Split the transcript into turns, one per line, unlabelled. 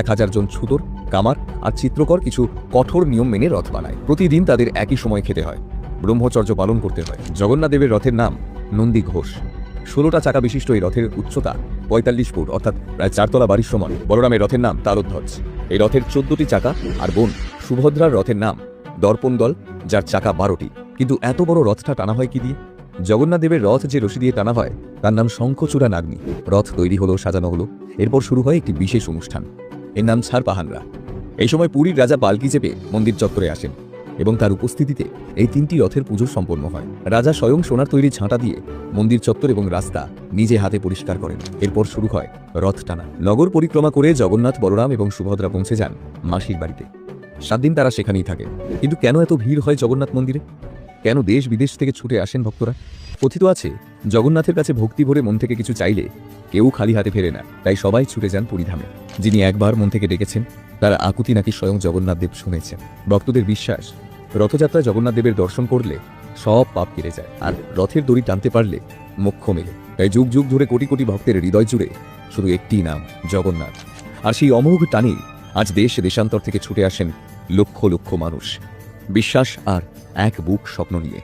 এক হাজার জন ছুতর কামার আর চিত্রকর কিছু কঠোর নিয়ম মেনে রথ বানায়। প্রতিদিন তাদের একই সময় খেতে হয়। ব্রহ্মচর্য পালন করতে হয়। জগন্নাথ দেবের রথের নাম নন্দী ঘোষ। ষোলোটা চাকা বিশিষ্ট এই রথের উচ্চতা পঁয়তাল্লিশ ফুট, অর্থাৎ প্রায় চারতলা বাড়ির সমান। বলরামের রথের নাম তালধ্বজ এই রথের চোদ্দটি চাকা আর বোন সুভদ্রার রথের নাম দর্পণ দল যার চাকা বারোটি। কিন্তু এত বড় রথটা টানা হয় কি দিয়ে? জগন্নাথ দেবের রথ যে রশি দিয়ে টানা হয়, তার নাম শঙ্খচূড়া নাগ্নি। রথ তৈরি হলো, সাজানো হলো। এরপর শুরু হয় একটি বিশেষ অনুষ্ঠান। এর নাম ছাড় পাহানরা এই সময় পুরীর রাজা পালকি চেপে মন্দির চত্বরে আসেন এবং তার উপস্থিতিতে এই তিনটি রথের পুজো সম্পন্ন হয়। রাজা স্বয়ং সোনার তৈরি ছাঁটা দিয়ে মন্দির চত্বর এবং রাস্তা নিজে হাতে পরিষ্কার করেন। এরপর শুরু হয় রথ টানা। নগর পরিক্রমা করে জগন্নাথ, বলরাম এবং সুভদ্রা পৌঁছে যান মাসির বাড়িতে। সাত দিন তারা সেখানেই থাকে। কিন্তু কেন এত ভিড় হয় জগন্নাথ মন্দিরে? কেন দেশ বিদেশ থেকে ছুটে আসেন ভক্তরা? কথিত আছে, জগন্নাথের কাছে ভক্তি ভরে মন থেকে কিছু চাইলে কেউ খালি হাতে ফেরে না, তাই সবাই ছুটে যান পুরীধামে। যিনি একবার মন থেকে ডেকেছেন, তার আকুতি নাকি স্বয়ং জগন্নাথ দেব শুনেছেন। ভক্তদের বিশ্বাস, রথযাত্রায় জগন্নাথ দেবের দর্শন করলে সব পাপ কেটে যায়, আর রথের দড়ি টানতে পারলে মোক্ষ মেলে। তাই যুগ যুগ ধরে কোটি কোটি ভক্তের হৃদয় জুড়ে শুধু একটি নাম, জগন্নাথ। আর সেই অমোঘ টানে আজ দেশ দেশান্তর থেকে ছুটে আসেন লক্ষ লক্ষ মানুষ। বিশ্বাস আর এক বুক স্বপ্ন নিয়ে।